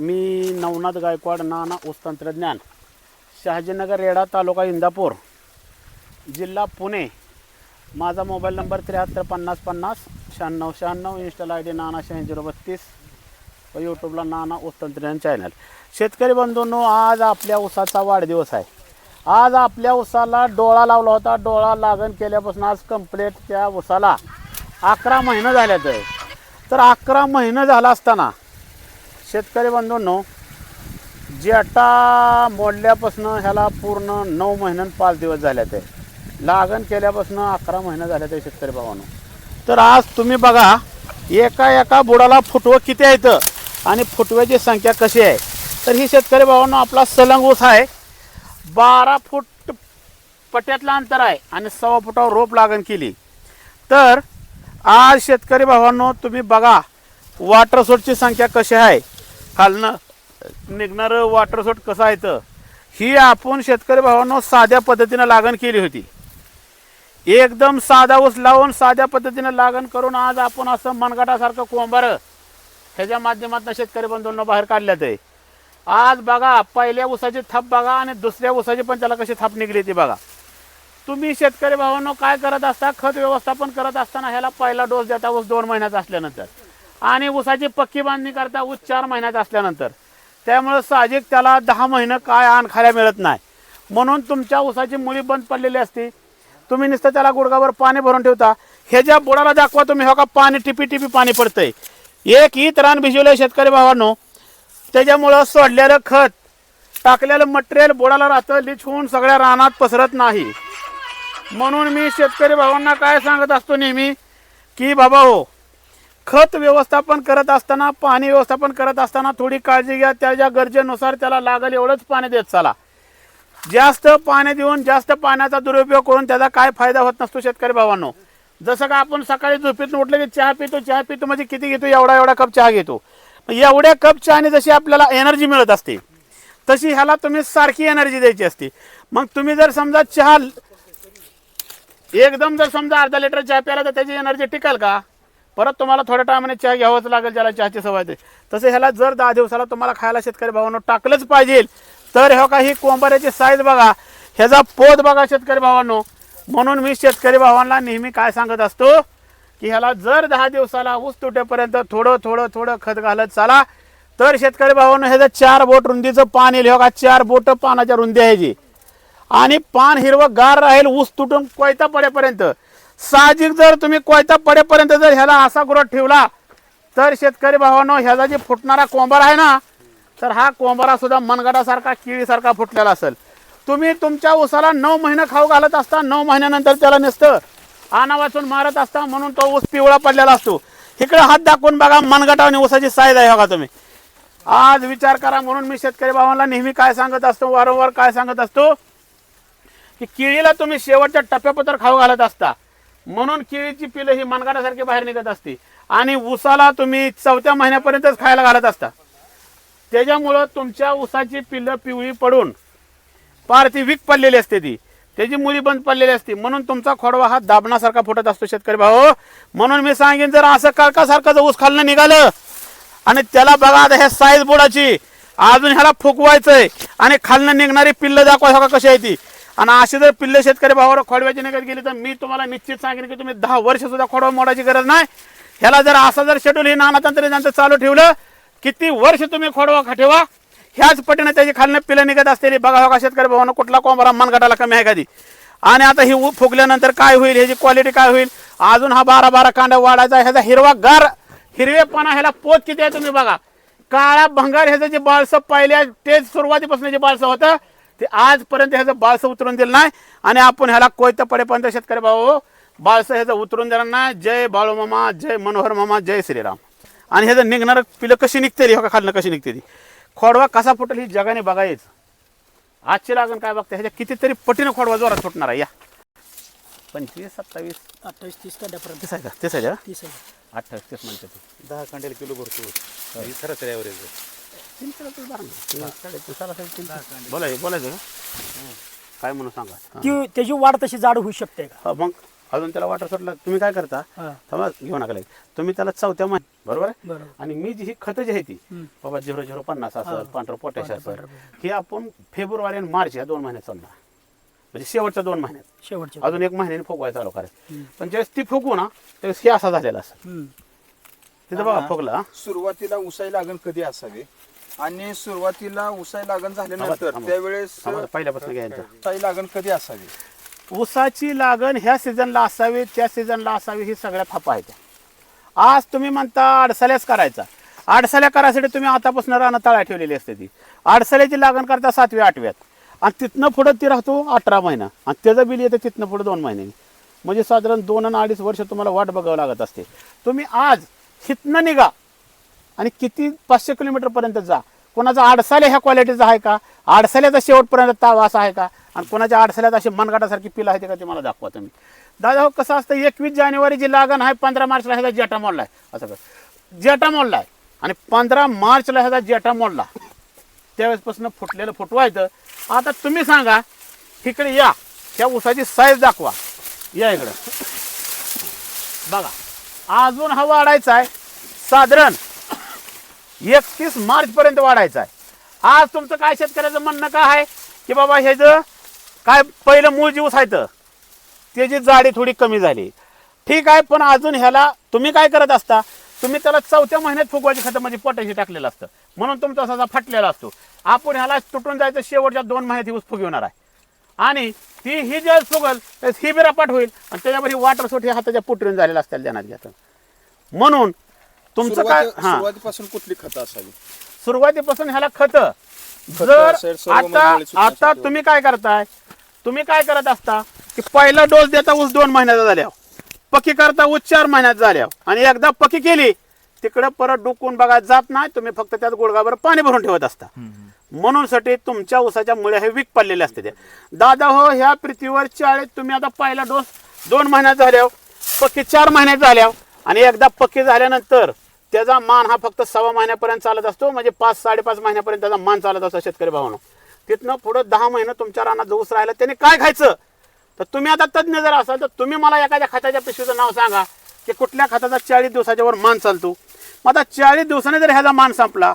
मी नवनाथ गायकवाड नाना ऊस तंत्रज्ञान शहाजीनगर रेडा तालुका इंदापूर जिल्हा पुणे. माझा मोबाईल नंबर त्र्याहत्तर पन्नास पन्नास शहाण्णव शहाण्णव इंस्टाला आय डी नाना शहाऐंशी झिरो बत्तीस व यूट्यूबला नाना ऊस तंत्रज्ञान चॅनल शेतकरी बंधूंनो आज आपल्या ऊसाचा वाढदिवस आहे. आज आपल्या ऊसाला डोळा लावला होता. डोळा लागण केल्यापासून आज कंप्लीट त्या ऊसाला अकरा महिनं झाल्यात आहे तर अकरा महिनं झाला असताना शेतकरी बंधूंनो जेटा मोडल्यापासून ह्याला पूर्ण नऊ महिन्यात पाच दिवस झाल्यात आहे. लागण केल्यापासून अकरा महिने झाल्यात आहे शेतकरी भावानो. तर आज तुम्ही बघा एका एका बुडाला फुटवं किती आहेत आणि फुटव्याची संख्या कशी आहे? तर ही शेतकरी भावांनो आपला सलंग ऊस आहे. बारा फूट पट्यातलं अंतर आहे आणि सव्वा फुटावर रोप लागण केली. तर आज शेतकरी भावांनो तुम्ही बघा वॉटर सोटची संख्या कशी आहे? खालनं निघणारं वॉटर सोट कसं आहे तर ही आपण शेतकरी भावांनो साध्या पद्धतीनं लागण केली होती. एकदम साधा ऊस लावून साध्या पद्धतीनं लागण करून आज आपण असं मनगटासारखं कोंबार ह्याच्या माध्यमातून शेतकरी बंधूंना बाहेर काढल्यात आहे. आज बघा पहिल्या ऊसाची थाप बघा आणि दुसऱ्या ऊसाची पण त्याला कशी थाप निघली ती बघा. तुम्ही शेतकरी भावांनो काय करत असता? खत व्यवस्थापन करत असताना ह्याला पहिला डोस देता ऊस दोन महिन्याचा असल्यानंतर. आणि ऊसाची पक्की बांधणी करता ऊस चार महिन्याचा असल्यानंतर. त्यामुळे साहजिक त्याला दहा महिनं काय आण खायला मिळत नाही. म्हणून तुमच्या ऊसाची मुळी बंद पडलेली असते. तुम्ही नुसतं त्याला गुडगावर पाणी भरून ठेवता. ह्याच्या बुडाला दाखवा तुम्ही हो का? पाणी टिपी टिपी पाणी पडतंय. एक ही रान भिजवलं शेतकरी भावांनो. त्याच्यामुळं सोडलेलं खत टाकलेलं मटेरियल बुडाला राहतं लिच होऊन सगळ्या रानात पसरत नाही. म्हणून मी शेतकरी भावांना काय सांगत असतो नेहमी की बाबा हो खत व्यवस्थापन करत असताना पाणी व्यवस्थापन करत असताना थोडी काळजी घ्या त्याच्या गरजेनुसार त्याला लागेल एवढंच पाणी देत चला. जास्त पाणी देऊन जास्त पाण्याचा दुरुपयोग करून त्याचा काय फायदा होत नसतो शेतकरी भावांनो. जसं का आपण सकाळी झोपेतून उठलं की चहा पितो चहा पितो म्हणजे किती घेतो? एवढा एवढा कप चहा घेतो. मग एवढ्या कप चहाने जशी आपल्याला एनर्जी मिळत असते तशी ह्याला तुम्ही सारखी एनर्जी द्यायची असते. मग तुम्ही जर समजा चहा एकदम जर समजा अर्धा लिटर चहा प्याला तर त्याची एनर्जी टिकाल का? परत तुम्हाला थोड्या टायमाने चहा घ्यावंच लागेल ज्याला चहाची सवय आहे तसं ह्याला जर दहा दिवसाला तुम्हाला खायला शेतकरी भावांनो टाकलंच पाहिजे तर हो का ही कोंबऱ्याची साईज बघा. ह्याचा पोत बघा शेतकरी भावांनो. म्हणून मी शेतकरी भावांना नेहमी काय सांगत असतो की ह्याला जर दहा दिवसाला ऊस तुटेपर्यंत थोडं थोडं थोडं खत घालत चाला तर शेतकरी भावांनो ह्याचं चार बोट रुंदीचं पान येईल. हो का चार बोट पानाच्या रुंदी आहे जी. आणि पान हिरवं गार राहील ऊस तुटून कोयता पडेपर्यंत. साहजिक जर तुम्ही कोयता पडेपर्यंत जर ह्याला असा ग्रोथ ठेवला तर शेतकरी भावांनो ह्याचा जे फुटणारा कोंबार आहे ना तर हा कोंबारा सुद्धा मनगडासारखा किळीसारखा फुटलेला असेल. तुम्ही तुमच्या ऊसाला नऊ महिने खाऊ घालत असता नऊ महिन्यानंतर त्याला नसतं. आना वाचून मारत असता म्हणून तो ऊस पिवळा पडलेला असतो. इकडे हात दाखवून बघा मनगटा आणि ऊसाची साईज आहे बघा तुम्ही. आज विचार करा म्हणून मी शेतकरी भावांना नेहमी काय सांगत असतो वारंवार काय सांगत असतो की केळीला तुम्ही शेवटच्या टप्प्यापत्र खाऊ घालत असता. म्हणून केळीची पिलं ही मनगाडासारखी बाहेर निघत असते. आणि ऊसाला तुम्ही चौथ्या महिन्यापर्यंतच खायला घालत असता. त्याच्यामुळं तुमच्या ऊसाची पिल्लं पिवळी पडून पार ती वीक पडलेली असते ती. त्याची मुली बंद पडलेली असते. म्हणून तुमचा खोडवा हा दाबणासारखा फुटत असतो शेतकरी भाऊ. म्हणून मी सांगेन जर असं काळकासारखं जर ऊस खालनं निघालं आणि त्याला बघा आता ह्या साईज बोर्डाची अजून ह्याला फुकवायचंय आणि खालनं निघणारी पिल्लं दाखवा कशी आहे ती. आणि असे जर पिल्ले शेतकरी भावावर खोडव्याची निघत गेली तर मी तुम्हाला निश्चित सांगेन की तुम्ही दहा वर्ष सुद्धा खोडवा मोडायची गरज नाही. ह्याला जर असं जर शेड्यूल हे नाना तंत्रज्ञानचं चालू ठेवलं किती वर्ष तुम्ही खोडवा खा ठेवा? ह्याच पटीने त्याची खालनं पिलं निघत असतेली बघा हो का शेतकरी भावानं कुठला कोंबरा मनगटाला कमी आहे कधी? आणि आता ही ऊस फुगल्यानंतर काय होईल? ह्याची क्वालिटी काय होईल? अजून हा बारा बारा कांड्या वाढायचा ह्याचा हिरवा गार हिरवेपणा ह्याला पोत किती आहे तुम्ही बघा. काळा भंगार ह्याचं जे बाळसं पहिल्या तेच सुरुवातीपासून जे बाळसं होतं ते आजपर्यंत ह्याचं बाळसं उतरून दिलं नाही. आणि आपण ह्याला कोयतं पडेपर्यंत शेतकरी भाऊ बाळसं ह्याचं उतरून दिलं नाही. जय बाळूमामा जय मनोहर मामा जय श्रीराम. आणि ह्याचं निघणारं पिलं कशी निघते हो का खालनं कशी निघते ती खोडवा कसा फुटेल ही जगाने बघायच. आजची लागण काय बघते ह्याच्या कितीतरी पटीनं खोडवा जोरात फुटणार आहे या. पंचवीस सत्तावीस अठ्ठावीस तीस कांड्यापर्यंत. तीस आहे का? तीस आहे का? तीस आहे. अठ्ठावीस तीस म्हणते ते. दहा कांड्याला किलो भरतो. ही. सरासरी ॲव्हरेज तीन किलोचं बरं ना. तीन, साडेतीन, सरासरी तीन किलो. बोलायचं का काय म्हणून सांगा ती त्याची वाढ तशी जाड होऊ शकते का हा, मग अजून त्याला वॉटर सोडला तुम्ही काय करता हा. थांबा घेऊ नका लगेच. तुम्ही त्याला चौथ्या महिन्यात बरोबर आहे बरोबर आणि मी जी ही खतं जी आहे ती. बाबा झिरो झिरो पन्नास. असेल पांढरं पोटॅश पांढरं. हे आपण फेब्रुवारी आणि मार्च या दोन महिन्यात सोडणार म्हणजे शेवटच्या दोन महिन्यात शेवटचे अजून एक महिन्याने फुगवायला चालू करायचं. पण ज्यावेळेस ती फुगू ना त्यावेळेस हे असा झालेला असं हम्म. तिथं बघा. फुगला. सुरुवातीला उसाई लागण कधी असावी आणि सुरुवातीला उसाई लागण झाल्यानंतर. त्यावेळेस आम्हाला पहिल्यापासून घ्यायचं. उसाई लागण कधी असावी? ऊसाची लागण ह्या सीझनला असावी त्या सीझनला असावी ही सगळ्या फापा आहेत. आज तुम्ही म्हणता अडसाल्याच करायचा. अडसाल्या करायसाठी तुम्ही आतापासून रानं तळा ठेवलेली असते ती. अडसाल्याची लागण करता सातव्या आठव्यात. आणि तिथनं पुढं ती राहतो अठरा महिना. आणि त्याचं बिल येतं तिथनं पुढं दोन महिने. म्हणजे साधारण दोन आणि अडीच वर्ष तुम्हाला वाट बघावं लागत असते. तुम्ही आज हितनं निघा. आणि किती पाचशे किलोमीटरपर्यंत जा. कोणाचा आडसाल्या ह्या क्वालिटीचा आहे का? आडसाल्याचा शेवटपर्यंत ताव असा आहे का? आणि कोणाच्या आडसाल्यात अशी मनगाटासारखी पिलं आहे ते का ते मला दाखवा तुम्ही. दादा हो कसं असतं एकवीस जानेवारीची लागण आहे पंधरा मार्चला ह्याचा जेठा मोडला आहे. असं कर. जेठा मोडला आहे. आणि पंधरा मार्चला ह्याचा जेठा मोडला. त्यावेळेसपासून फुटलेलं फुटवायचं आता तुम्ही सांगा इकडे या. त्या ऊसाची साईज दाखवा. या इकडं. बघा. अजून हा वाढायचा आहे. साधारण एकतीस मार्च पर्यंत वाढायचा आहे. आज तुमचं काय शेतकऱ्याचं म्हणणं काय आहे? की बाबा हे जर काय पहिलं मूळ जीवस आहे तर त्याची जाडी थोडी कमी झाली. ठीक आहे पण अजून ह्याला तुम्ही काय करत असता? तुम्ही त्याला चौथ्या महिन्यात फुगवायची खतं म्हणजे पोटॅशी टाकलेलं असतं. म्हणून तुमचा असा फाटलेला असतो. आपण ह्याला तुटून जायचं शेवटच्या दोन महिन्यात ही ऊस फुगवणार आहे. आणि ती ही ज्या फुगल ही बिरापाट होईल आणि त्याच्यावर ही वॉटर सोट हे हाताच्या पुटरून झालेला असतील ध्यानात घ्या म्हणून तुमचं काय सुरुवाती- हा. सुरुवातीपासून कुठली खतं असावी? सुरुवातीपासून ह्याला खत. जर असेल, सर्व आता मंडळी आता. तुम्ही काय करताय? तुम्ही काय करत असता? की पहिला डोस देता ऊस दोन महिन्याचा झाल्या पक्की करता ऊस चार महिन्यात झाल्या आणि एकदा पक्की केली तिकडं परत डुकून बघा जात नाही तुम्ही फक्त त्यात गुडगाभर पाणी भरून ठेवत असता. म्हणून साठी तुमच्या ऊसाच्या मुळे हे वीक पडलेले असते ते. दादा हो ह्या पृथ्वीवर चाळीत तुम्ही आता पहिला डोस दोन महिन्यात झाल्यावर पक्की चार महिन्यात झाल्यावर आणि एकदा पक्की झाल्यानंतर त्याचा मान हा फक्त सव्वा महिन्यापर्यंत चालत असतो म्हणजे पाच साडेपाच महिन्यापर्यंत त्याचा मान चालत असतो शेतकरी भावानं. तिथनं पुढं दहा महिने तुमच्या रानात जो ऊस राहिला त्याने काय खायचं? तर तुम्ही आता तज्ज्ञ जर असाल तर तुम्ही मला एखाद्या खताच्या पिशवीचं नाव सांगा की कुठल्या खताचा चाळीस दिवसाच्या वर मान चालतो? मग आता चाळीस दिवसाने जर ह्याचा मान संपला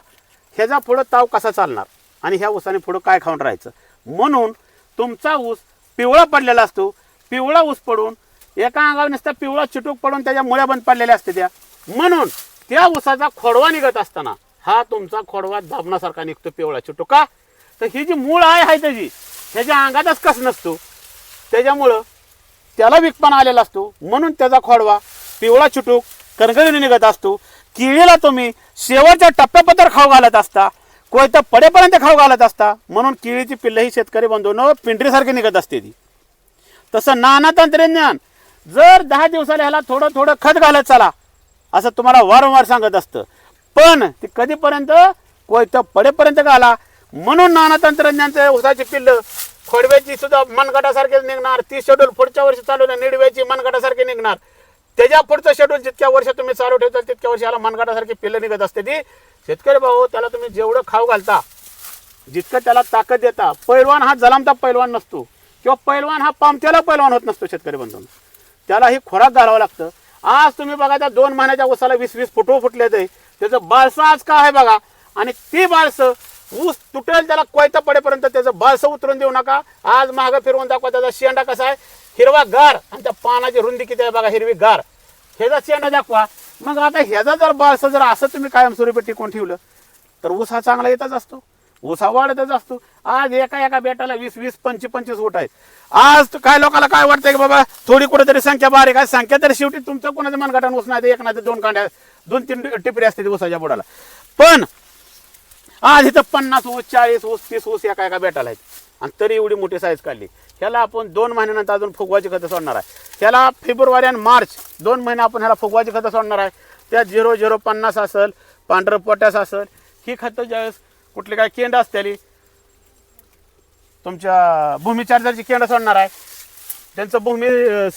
ह्याचा पुढं ताव कसा चालणार? आणि ह्या ऊसाने पुढं काय खाऊन राहायचं? म्हणून तुमचा ऊस पिवळा पडलेला असतो. पिवळा ऊस पडून एका अंगावर नुसता पिवळा चिटूक पडून त्याच्या मुळ्या बंद पडलेल्या असते त्या. म्हणून त्या ऊसाचा खोडवा निघत असताना हा तुमचा खोडवा दाबण्यासारखा निघतो पिवळा चिटूक का? तर ही जी मूळ आहे आहे त्याची ह्याच्या अंगातच कस नसतो. त्याच्यामुळं त्याला विकपणा आलेला असतो म्हणून त्याचा खोडवा पिवळा चिटूक कणकणीने निघत असतो. किळीला तुम्ही शेवटच्या टप्प्यापत्र खाऊ घालत असता कोयता पडेपर्यंत खाऊ घालत असता म्हणून केळीची पिल्लं ही शेतकरी बंधून पिंढरीसारखी निघत असते ती. तसं नाना तंत्रज्ञान जर दहा दिवसाला ह्याला थोडं थोडं खत घालत चला असं तुम्हाला वारंवार सांगत असतं. पण ते कधीपर्यंत? कोयतं पडेपर्यंत घाला. म्हणून नाना तंत्रज्ञानचं उसाची पिल्लं खोडव्याची सुद्धा मनगटासारखे निघणार. ती शेड्यूल पुढच्या वर्षी चालू निडव्याची मनगटासारखी निघणार. त्याच्या पुढचं शेड्यूल जितक्या वर्ष तुम्ही चालू ठेवता तितक्या वर्षी याला मनगटासारखी पिल्लं निघत असते ती. शेतकरी भाऊ त्याला तुम्ही जेवढं खाऊ घालता जितकं त्याला ताकद देता पैलवान हा जलामता पैलवान नसतो. किंवा पैलवान हा पामत्याला पैलवान होत नसतो शेतकरी बंधून. त्याला ही खोराक घालावा लागतं. आज तुम्ही बघा त्या दोन महिन्याच्या ऊसाला वीस वीस फुटो फुटले ते. त्याचं बाळसं आज काय आहे बघा? आणि ती बाळसं ऊस तुटेल त्याला कोयता पडेपर्यंत त्याचं बाळसं उतरून देऊ नका. आज मागं फिरवून दाखवा त्याचा शेंडा कसा आहे? हिरवा गार. आणि त्या पानाची रुंदी किती आहे बघा हिरवी गार. ह्याचा शेंडा दाखवा. मग आता ह्याचा जर बाळसं जर असं तुम्ही कायमस्वरूपी टिकून ठेवलं तर ऊस हा चांगला येतच असतो. ऊसा वाढतच असतो. आज एका एका बेटाला वीस वीस पंचवीस पंचवीस फूट आहेत. आज काय लोकांना काय वाटतंय की बाबा थोडी कुठेतरी संख्या बारीक आहे. संख्या तरी शेवटी तुमचं कोणाचं मनगटान उस नाही एक नाही तर दोन कांड्या दोन तीन टिपरी असते उसाच्या बुडाला. पण आज इथं पन्नास ऊस चाळीस ऊस तीस ऊस एका एका बेटाला आहेत. आणि तरी एवढी मोठी साईज काढली. ह्याला आपण दोन महिन्यानंतर अजून फुगवाची खतं सोडणार आहे. ह्याला फेब्रुवारी आणि मार्च दोन महिने आपण ह्याला फुगवाची खतं सोडणार आहे. त्यात झिरो झिरो पन्नास असेल पांढरं पोटॅस असेल ही खतं ज्यावेळेस कुठली काय केंड असतेली तुमच्या भूमी चार्जरची केंड सोडणार आहे. त्यांचं भूमी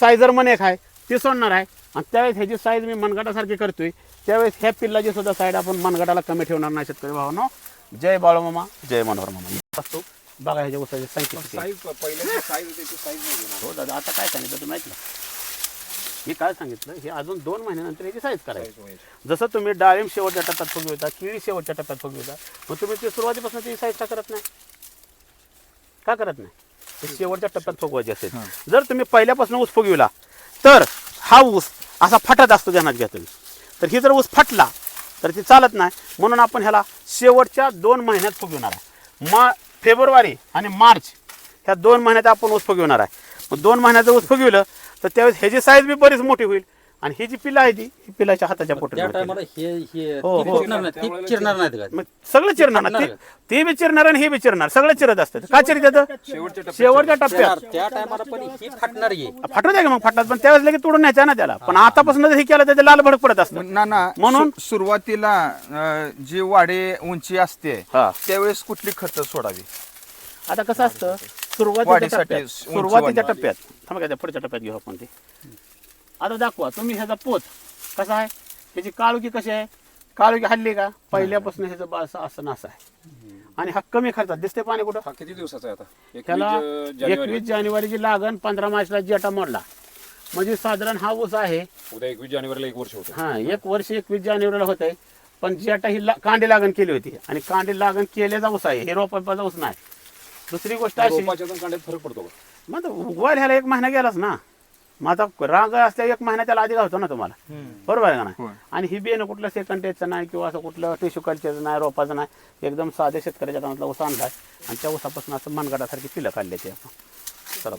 सायझर मन एक आहे ती सोडणार आहे. आणि त्यावेळेस ह्याची साईज मी मनगटासारखी करतोय. त्यावेळेस ह्या पिल्लाची सुद्धा साईड आपण मनगटाला कमी ठेवणार नाही शेतकरी भावानो. जय बाळूमामा जय मनोहर मामा. असतो. बघा ह्याच्या किती आहे. साईज पहिल्या साईज साईज. हो दादा आता काय सांगितलं तुम्ही ऐकलं हे काय सांगितलं हे अजून दोन महिन्यानंतर याची साईज करायची. जसं तुम्ही डाळिंब शेवटच्या टप्प्यात फुगविता केळी शेवटच्या टप्प्यात फुगविता मग तुम्ही ते सुरुवातीपासून ती साईज का करत नाही? का करत नाही? ते शेवटच्या टप्प्यात फुगवायची असेल. जर तुम्ही पहिल्यापासून ऊस फुगविला तर हा ऊस असा फाटत असतो ध्यानात घ्या तुम्ही. तर ही जर ऊस फाटला तर ती चालत नाही. म्हणून आपण ह्याला शेवटच्या दोन महिन्यात फुगविणार आहे. मा फेब्रुवारी आणि मार्च ह्या दोन महिन्यात आपण ऊस फुगविणार आहे. मग दोन महिन्याचं ऊस फुगविलं तर त्यावेळेस ह्याची साईज बी बरीच मोठी होईल. आणि ही जी पिल्ला आहे ती ही पिल्लाच्या हाताच्या त्या पोटात टायमाला हे हे हो, ती हो. चिरणार नाही ती चिरणार नाहीत का? मग सगळं चिरणार ना फाटणार ते ते बी चिरणार आणि हे बी चिरणार सगळं चिरत असतं. का चिरत येतं शेवटच्या टप्प्यात. शेवटच्या टप्प्यात. चिरणार. त्या टायमाला पण ही फाटणार आहे फाटू द्या की मग फाटतात पण त्यावेळेस लगेच तोडून न्यायचं ना त्याला. पण आतापासून जर हे केलं तर ते लाल भडक पडत असतं. ना ना म्हणून- सुरुवातीला अं, जी वाढे उंची असते हा. त्यावेळेस कुठली खतं सोडावी? आता कसं असतं सुरुवातीच्या वाढीसाठी टप्प्यात. उंच सुरुवातीच्या वाढ. टप्प्यात. थांबा का त्या पुढच्या टप्प्यात घेऊ आपण ते. आता दाखवा तुम्ही ह्याचा पोत कसा आहे? ह्याची काळुकी कशी आहे? काळुकी हल्ली का? पहिल्यापासून ह्याचं बा असं असं नास आहे. आणि हा कमी खर्चात दिसते पाणी कुठं? हा किती दिवसाचा आहे आता? त्याला एकवीस जानेवारी. एकवीस जानेवारीची लागण पंधरा मार्चला जेटा मोडला. म्हणजे साधारण हा ऊस आहे. उद्या एकवीस जानेवारीला एक वर्ष होतं हा एक वर्ष एकवीस जानेवारीला होत आहे पण जेटा ही ला- कांडी लागण केली होती. आणि कांडी लागण केल्याचा ऊस आहे. हे रोपाचा ऊस नाही. दुसरी गोष्ट अशी रोपाच्या आणि कांड्यात फरक पडतो का मग उगवायला ह्याला एक महिना गेलाच ना. मग आता रांग असल्या एक महिना त्याला आधी गावतो ना तुम्हाला. बरोबर आहे का होय. नाही आणि ही बियाणं कुठलं सेकंड टेजचं नाही किंवा असं कुठलं टिश्यू कल्चरचं नाही रोपाचं नाही. एकदम साध्या शेतकऱ्याच्या कामातला ऊस आणलाय आणि त्या ऊसापासून असं मनगडासारखी पिलं काढले ते. आपण चला.